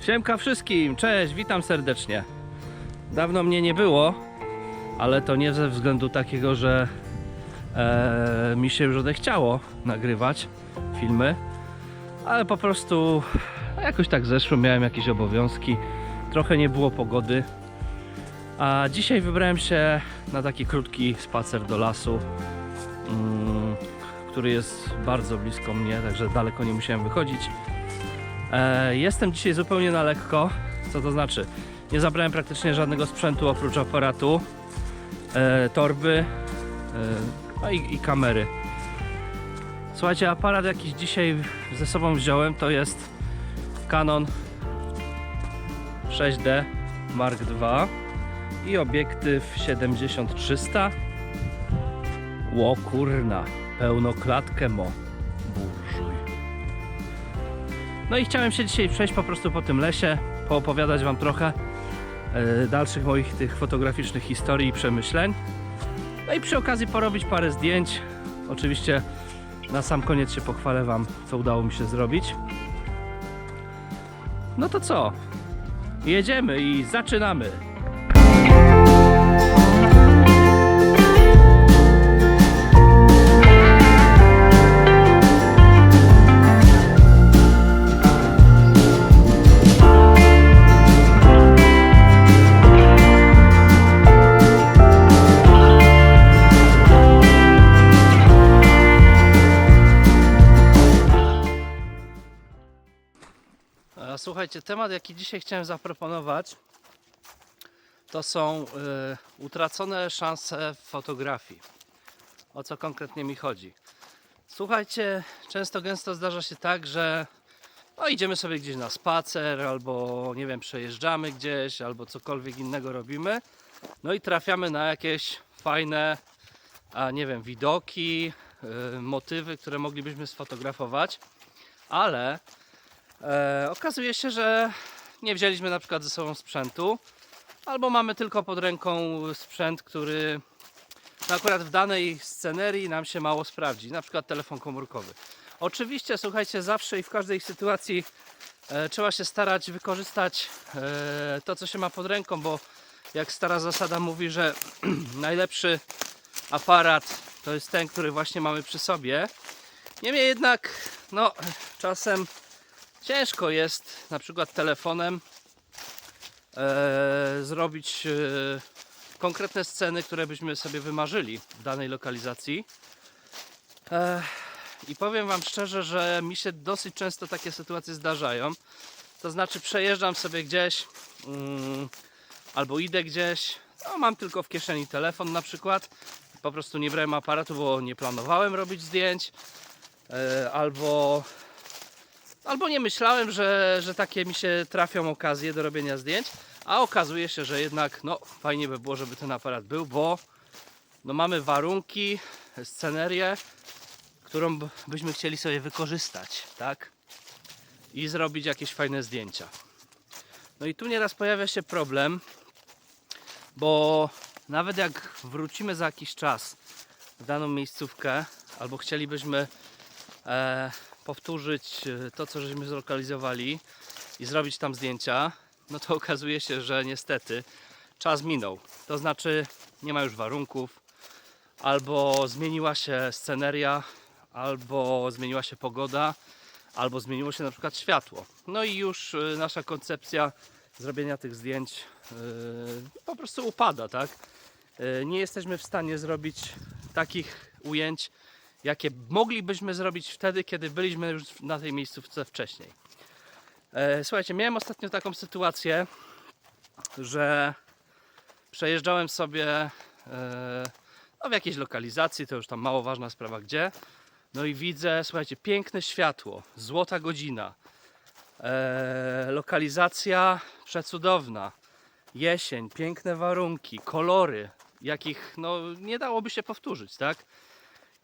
Siemka wszystkim, cześć, witam serdecznie. Dawno mnie nie było, ale to nie ze względu takiego, że e, mi się już odechciało nagrywać filmy, ale po prostu jakoś tak zeszło, miałem jakieś obowiązki, trochę nie było pogody. A dzisiaj wybrałem się na taki krótki spacer do lasu, mm, który jest bardzo blisko mnie, także daleko nie musiałem wychodzić. E, jestem dzisiaj zupełnie na lekko. Co to znaczy? Nie zabrałem praktycznie żadnego sprzętu oprócz aparatu, e, torby e, no i, i kamery. Słuchajcie, aparat jakiś dzisiaj ze sobą wziąłem to jest Canon 6D Mark II i obiektyw 70-300. Ło kurna, pełnoklatkę mo. Burżuj. No i chciałem się dzisiaj przejść po prostu po tym lesie, poopowiadać Wam trochę e, dalszych moich tych fotograficznych historii i przemyśleń. No i przy okazji porobić parę zdjęć. Oczywiście na sam koniec się pochwalę Wam, co udało mi się zrobić. No to co? Jedziemy i zaczynamy! Słuchajcie, temat jaki dzisiaj chciałem zaproponować to są y, utracone szanse w fotografii. O co konkretnie mi chodzi? Słuchajcie, często gęsto zdarza się tak, że no, idziemy sobie gdzieś na spacer, albo nie wiem, przejeżdżamy gdzieś, albo cokolwiek innego robimy. No i trafiamy na jakieś fajne, a nie wiem, widoki, y, motywy, które moglibyśmy sfotografować, ale E, okazuje się, że nie wzięliśmy na przykład ze sobą sprzętu, albo mamy tylko pod ręką sprzęt, który no akurat w danej scenerii nam się mało sprawdzi, na przykład telefon komórkowy. Oczywiście, słuchajcie, zawsze i w każdej sytuacji e, trzeba się starać wykorzystać e, to, co się ma pod ręką, bo jak stara zasada mówi, że najlepszy aparat to jest ten, który właśnie mamy przy sobie. Niemniej jednak, no, czasem ciężko jest na przykład telefonem e, zrobić e, konkretne sceny, które byśmy sobie wymarzyli w danej lokalizacji. E, I powiem Wam szczerze, że mi się dosyć często takie sytuacje zdarzają. To znaczy przejeżdżam sobie gdzieś mm, albo idę gdzieś, no, mam tylko w kieszeni telefon na przykład. Po prostu nie brałem aparatu, bo nie planowałem robić zdjęć. E, albo Albo nie myślałem, że, że takie mi się trafią okazje do robienia zdjęć, a okazuje się, że jednak no, fajnie by było, żeby ten aparat był, bo no, mamy warunki, scenerię, którą byśmy chcieli sobie wykorzystać, tak? I zrobić jakieś fajne zdjęcia. No i tu nieraz pojawia się problem, bo nawet jak wrócimy za jakiś czas w daną miejscówkę, albo chcielibyśmy e, powtórzyć e, to, co żeśmy zlokalizowali i zrobić tam zdjęcia, no to okazuje się, że niestety czas minął. To znaczy nie ma już warunków, albo zmieniła się sceneria, albo zmieniła się pogoda, albo zmieniło się na przykład światło. No i już e, nasza koncepcja zrobienia tych zdjęć e, po prostu upada, tak? E, Nie jesteśmy w stanie zrobić takich ujęć, jakie moglibyśmy zrobić wtedy, kiedy byliśmy już na tej miejscówce wcześniej. E, Słuchajcie, miałem ostatnio taką sytuację, że przejeżdżałem sobie e, no, w jakiejś lokalizacji, to już tam mało ważna sprawa gdzie. No i widzę, słuchajcie, piękne światło, złota godzina, e, lokalizacja przecudowna, jesień, piękne warunki, kolory, jakich no, nie dałoby się powtórzyć, tak?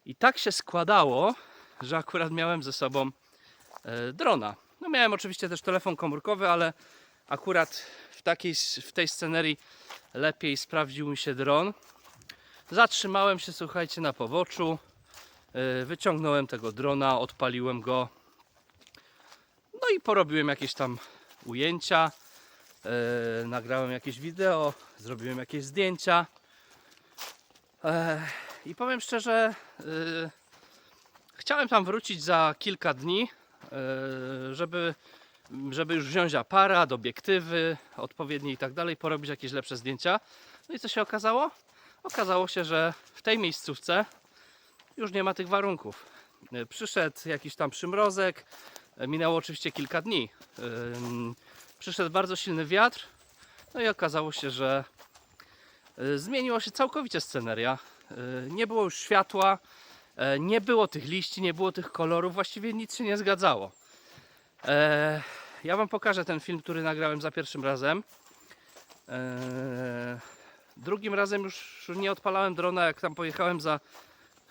I tak się składało, że akurat miałem ze sobą e, drona. No miałem oczywiście też telefon komórkowy, ale akurat w, takiej, w tej scenerii lepiej sprawdził mi się dron. Zatrzymałem się, słuchajcie, na poboczu. e, Wyciągnąłem tego drona, odpaliłem go. No i porobiłem jakieś tam ujęcia, e, nagrałem jakieś wideo, zrobiłem jakieś zdjęcia. I powiem szczerze, e, chciałem tam wrócić za kilka dni, e, żeby, żeby już wziąć aparat, obiektywy odpowiednie i tak dalej, porobić jakieś lepsze zdjęcia. No i co się okazało? Okazało się, że w tej miejscówce już nie ma tych warunków. E, Przyszedł jakiś tam przymrozek, e, minęło oczywiście kilka dni. Ym, Przyszedł bardzo silny wiatr, no i okazało się, że e, zmieniła się całkowicie sceneria. E, Nie było już światła, e, nie było tych liści, nie było tych kolorów, właściwie nic się nie zgadzało. E, Ja Wam pokażę ten film, który nagrałem za pierwszym razem. Drugim razem już nie odpalałem drona, jak tam pojechałem za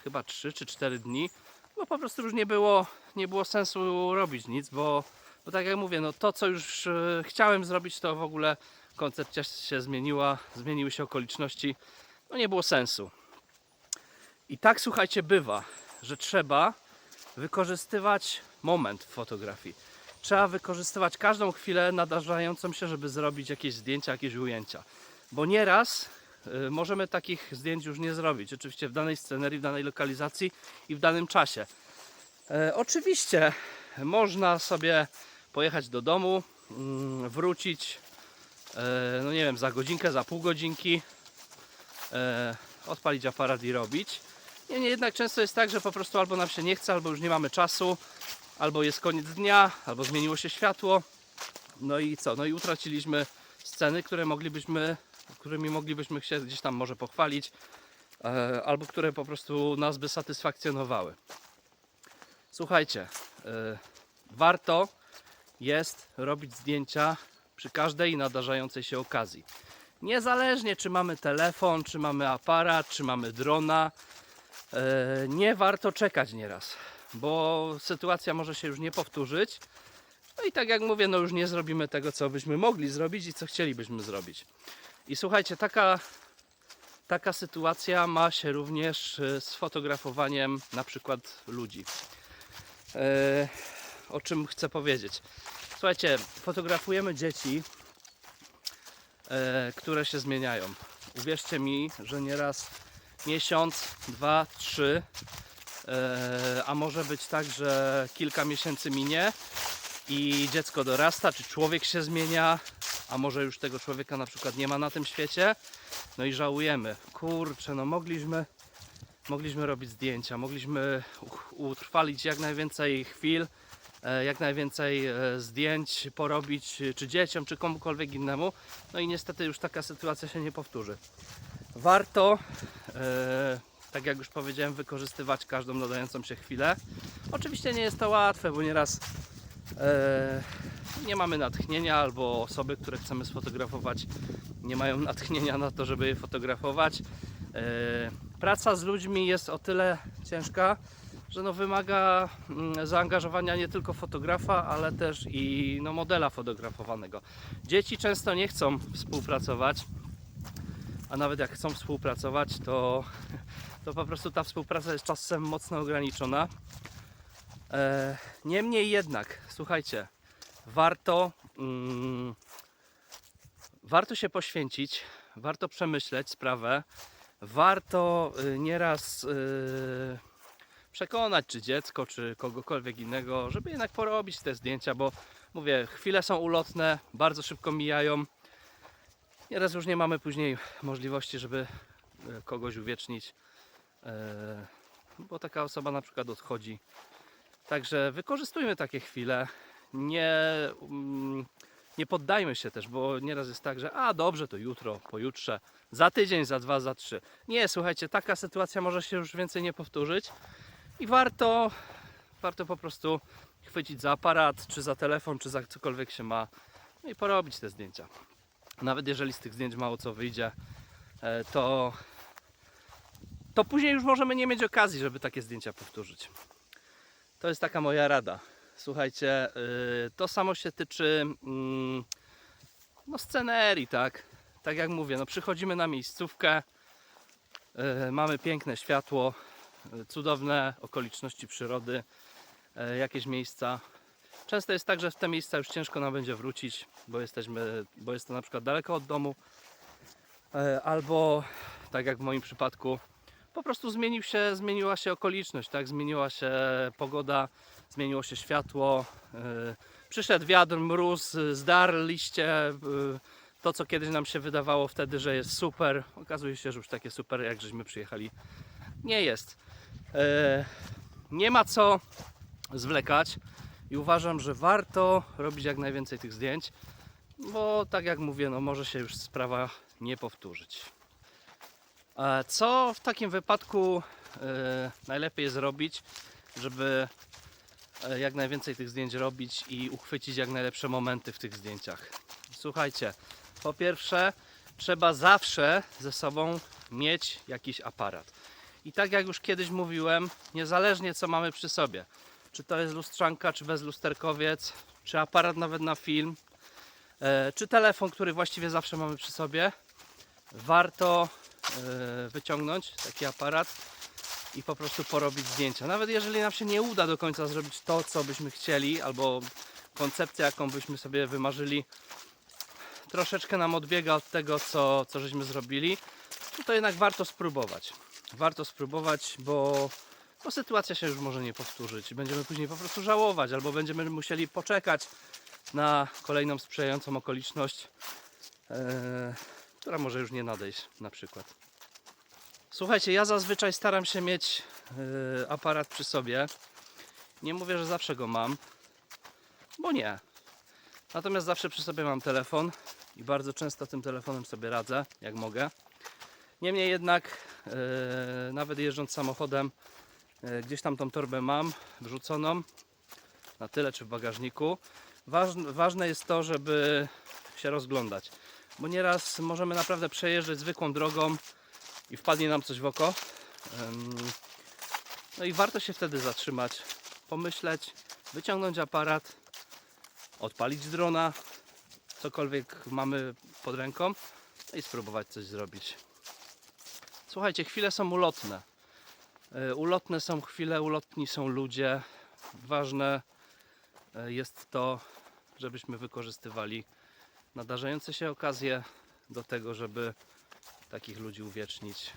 chyba 3 czy 4 dni, bo po prostu już nie było, nie było sensu robić nic, bo, bo tak jak mówię, no to co już chciałem zrobić, to w ogóle koncepcja się zmieniła, zmieniły się okoliczności, no nie było sensu. I tak słuchajcie, bywa, że trzeba wykorzystywać moment w fotografii. Trzeba wykorzystywać każdą chwilę nadarzającą się, żeby zrobić jakieś zdjęcia, jakieś ujęcia. Bo nieraz y, możemy takich zdjęć już nie zrobić. Oczywiście w danej scenerii, w danej lokalizacji i w danym czasie. E, oczywiście można sobie pojechać do domu, mm, wrócić, e, no nie wiem, za godzinkę, za pół godzinki, e, odpalić aparat i robić. Niemniej jednak często jest tak, że po prostu albo nam się nie chce, albo już nie mamy czasu, albo jest koniec dnia, albo zmieniło się światło. No i co? No i utraciliśmy sceny, które moglibyśmy, którymi moglibyśmy się gdzieś tam może pochwalić, e, albo które po prostu nas by satysfakcjonowały. Słuchajcie, e, warto jest robić zdjęcia przy każdej nadarzającej się okazji. Niezależnie czy mamy telefon, czy mamy aparat, czy mamy drona, e, nie warto czekać nieraz, bo sytuacja może się już nie powtórzyć. No i tak jak mówię, no już nie zrobimy tego, co byśmy mogli zrobić i co chcielibyśmy zrobić. I słuchajcie, taka, taka sytuacja ma się również e, z fotografowaniem na przykład ludzi. E, o czym chcę powiedzieć? Słuchajcie, fotografujemy dzieci, które się zmieniają. Uwierzcie mi, że nieraz miesiąc, dwa, trzy, e, a może być tak, że kilka miesięcy minie i dziecko dorasta, czy człowiek się zmienia, a może już tego człowieka na przykład nie ma na tym świecie, no i żałujemy. Kurczę, no mogliśmy, mogliśmy robić zdjęcia, mogliśmy utrwalić jak najwięcej chwil, e, jak najwięcej e, zdjęć porobić, czy dzieciom, czy komukolwiek innemu. No i niestety już taka sytuacja się nie powtórzy. Warto, e, tak jak już powiedziałem, wykorzystywać każdą nadającą się chwilę. Oczywiście nie jest to łatwe, bo nieraz e, nie mamy natchnienia, albo osoby, które chcemy sfotografować, nie mają natchnienia na to, żeby je fotografować. E, praca z ludźmi jest o tyle ciężka, że no wymaga mm, zaangażowania nie tylko fotografa, ale też i no, modela fotografowanego. Dzieci często nie chcą współpracować, a nawet jak chcą współpracować, to, to po prostu ta współpraca jest czasem mocno ograniczona. E, niemniej jednak, słuchajcie, warto, mm, warto się poświęcić, warto przemyśleć sprawę, warto y, nieraz y, przekonać, czy dziecko, czy kogokolwiek innego, żeby jednak porobić te zdjęcia, bo mówię, chwile są ulotne, bardzo szybko mijają. Nieraz już nie mamy później możliwości, żeby e, kogoś uwiecznić, e, bo taka osoba na przykład odchodzi. Także wykorzystujmy takie chwile. Nie, mm, nie poddajmy się też, bo nieraz jest tak, że a dobrze, to jutro, pojutrze, za tydzień, za dwa, za trzy. Nie, słuchajcie, taka sytuacja może się już więcej nie powtórzyć i warto, warto po prostu chwycić za aparat, czy za telefon, czy za cokolwiek się ma no i porobić te zdjęcia. Nawet jeżeli z tych zdjęć mało co wyjdzie, e, to, to później już możemy nie mieć okazji, żeby takie zdjęcia powtórzyć. To jest taka moja rada. Słuchajcie, y, to samo się tyczy mm, no, scenerii, tak? Tak jak mówię, no, przychodzimy na miejscówkę, y, mamy piękne światło, cudowne okoliczności przyrody, y, jakieś miejsca. Często jest tak, że w te miejsca już ciężko nam będzie wrócić, bo jesteśmy, bo jest to na przykład daleko od domu, e, albo tak jak w moim przypadku, po prostu zmienił się, zmieniła się okoliczność, tak? Zmieniła się pogoda, zmieniło się światło, e, przyszedł wiatr, mróz, zdarł liście, e, to co kiedyś nam się wydawało wtedy, że jest super, okazuje się, że już takie super jak żeśmy przyjechali nie jest. E, nie ma co zwlekać i uważam, że warto robić jak najwięcej tych zdjęć, bo tak jak mówię, no może się już sprawa nie powtórzyć. E, Co w takim wypadku e, najlepiej zrobić, żeby jak najwięcej tych zdjęć robić i uchwycić jak najlepsze momenty w tych zdjęciach? Słuchajcie, po pierwsze, trzeba zawsze ze sobą mieć jakiś aparat. I tak jak już kiedyś mówiłem, niezależnie co mamy przy sobie, czy to jest lustrzanka, czy bezlusterkowiec, czy aparat nawet na film, e, czy telefon, który właściwie zawsze mamy przy sobie, warto e, wyciągnąć taki aparat i po prostu porobić zdjęcia. Nawet jeżeli nam się nie uda do końca zrobić to, co byśmy chcieli, albo koncepcja, jaką byśmy sobie wymarzyli, troszeczkę nam odbiega od tego, co, co żeśmy zrobili, to jednak warto spróbować. Warto spróbować, bo, bo sytuacja się już może nie powtórzyć. Będziemy później po prostu żałować, albo będziemy musieli poczekać na kolejną sprzyjającą okoliczność, e, która może już nie nadejść na przykład. Słuchajcie, ja zazwyczaj staram się mieć e, aparat przy sobie. Nie mówię, że zawsze go mam, bo nie. Natomiast zawsze przy sobie mam telefon i bardzo często tym telefonem sobie radzę, jak mogę. Niemniej jednak, nawet jeżdżąc samochodem, e, gdzieś tam tą torbę mam wrzuconą na tyle czy w bagażniku. Ważne, jest to, żeby się rozglądać, bo nieraz możemy naprawdę przejeżdżać zwykłą drogą i wpadnie nam coś w oko. No i warto się wtedy zatrzymać, pomyśleć, wyciągnąć aparat, odpalić drona, cokolwiek mamy pod ręką no i spróbować coś zrobić. Słuchajcie, chwile są ulotne. E, Ulotne są chwile, ulotni są ludzie. Ważne e, jest to, żebyśmy wykorzystywali nadarzające się okazje do tego, żeby takich ludzi uwiecznić.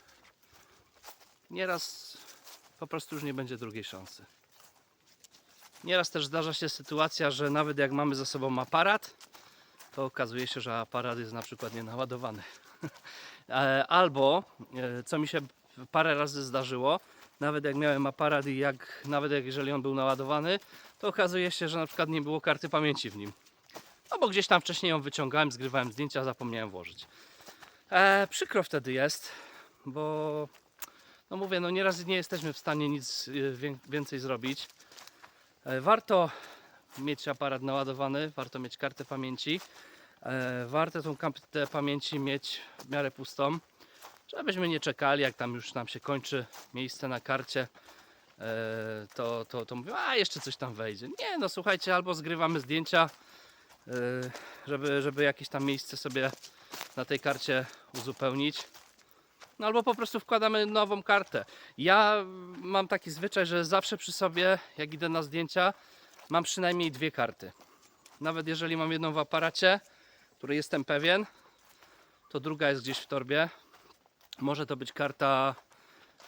Nieraz po prostu już nie będzie drugiej szansy. Nieraz też zdarza się sytuacja, że nawet jak mamy ze sobą aparat, to okazuje się, że aparat jest na przykład nienaładowany. E, Albo, e, co mi się parę razy zdarzyło, nawet jak miałem aparat i jak, nawet jak jeżeli on był naładowany, to okazuje się, że na przykład nie było karty pamięci w nim. No bo gdzieś tam wcześniej ją wyciągałem, zgrywałem zdjęcia, zapomniałem włożyć. E, przykro wtedy jest, bo no mówię, no nieraz nie jesteśmy w stanie nic e, wię- więcej zrobić. E, Warto mieć aparat naładowany, warto mieć kartę pamięci. E, Warto tą kartę pamięci mieć w miarę pustą, żebyśmy nie czekali, jak tam już nam się kończy miejsce na karcie, e, to, to, to mówię, a jeszcze coś tam wejdzie. Nie, no słuchajcie, albo zgrywamy zdjęcia, e, żeby, żeby jakieś tam miejsce sobie na tej karcie uzupełnić. No albo po prostu wkładamy nową kartę. Ja mam taki zwyczaj, że zawsze przy sobie, jak idę na zdjęcia, mam przynajmniej dwie karty. Nawet jeżeli mam jedną w aparacie, której jestem pewien, to druga jest gdzieś w torbie. Może to być karta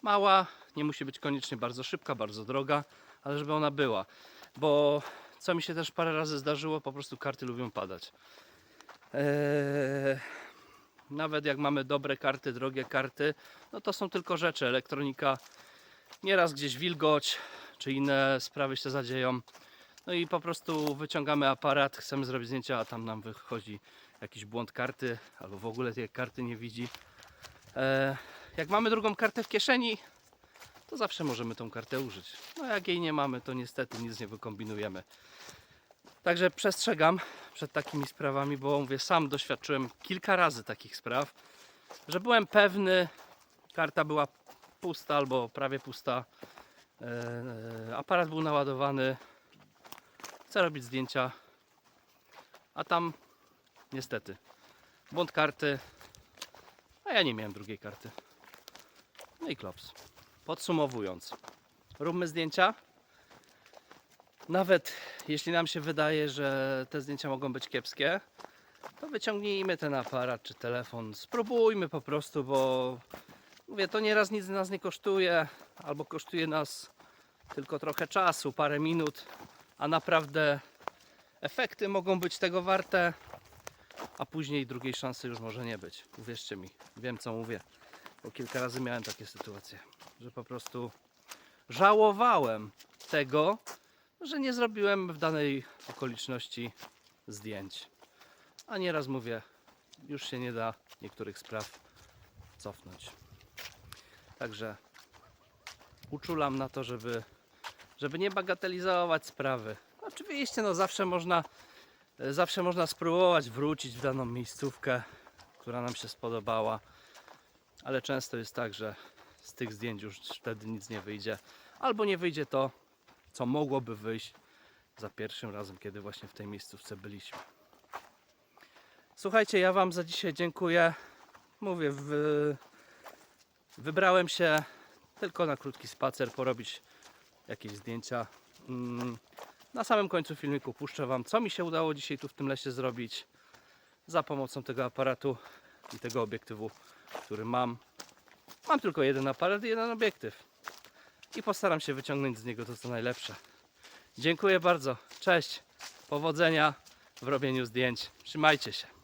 mała, nie musi być koniecznie bardzo szybka, bardzo droga, ale żeby ona była. Bo co mi się też parę razy zdarzyło, po prostu karty lubią padać. Eee, nawet jak mamy dobre karty, drogie karty, no to są tylko rzeczy. Elektronika, nieraz gdzieś wilgoć, czy inne sprawy się zadzieją. No i po prostu wyciągamy aparat, chcemy zrobić zdjęcia, a tam nam wychodzi jakiś błąd karty, albo w ogóle tej karty nie widzi. E, jak mamy drugą kartę w kieszeni, to zawsze możemy tą kartę użyć. No jak jej nie mamy, to niestety nic nie wykombinujemy. Także przestrzegam przed takimi sprawami, bo mówię, sam doświadczyłem kilka razy takich spraw, że byłem pewny, karta była pusta albo prawie pusta, e, aparat był naładowany, chcę robić zdjęcia, a tam niestety błąd karty, a ja nie miałem drugiej karty. No i klops. Podsumowując, róbmy zdjęcia. Nawet jeśli nam się wydaje, że te zdjęcia mogą być kiepskie, to wyciągnijmy ten aparat czy telefon. Spróbujmy po prostu, bo mówię, to nieraz nic nas nie kosztuje, albo kosztuje nas tylko trochę czasu, parę minut, a naprawdę efekty mogą być tego warte, a później drugiej szansy już może nie być. Uwierzcie mi, wiem co mówię, bo kilka razy miałem takie sytuacje, że po prostu żałowałem tego, że nie zrobiłem w danej okoliczności zdjęć. A nieraz mówię, już się nie da niektórych spraw cofnąć. Także uczulam na to, żeby, żeby nie bagatelizować sprawy. Oczywiście, no zawsze można, e, zawsze można spróbować wrócić w daną miejscówkę, która nam się spodobała, ale często jest tak, że z tych zdjęć już wtedy nic nie wyjdzie, albo nie wyjdzie to, co mogłoby wyjść za pierwszym razem, kiedy właśnie w tej miejscówce byliśmy. Słuchajcie, ja Wam za dzisiaj dziękuję. Mówię, wy... wybrałem się tylko na krótki spacer, porobić jakieś zdjęcia. Mm, Na samym końcu filmiku puszczę Wam, co mi się udało dzisiaj tu w tym lesie zrobić za pomocą tego aparatu i tego obiektywu, który mam. Mam tylko jeden aparat i jeden obiektyw. I postaram się wyciągnąć z niego to, co najlepsze. Dziękuję bardzo. Cześć. Powodzenia w robieniu zdjęć. Trzymajcie się.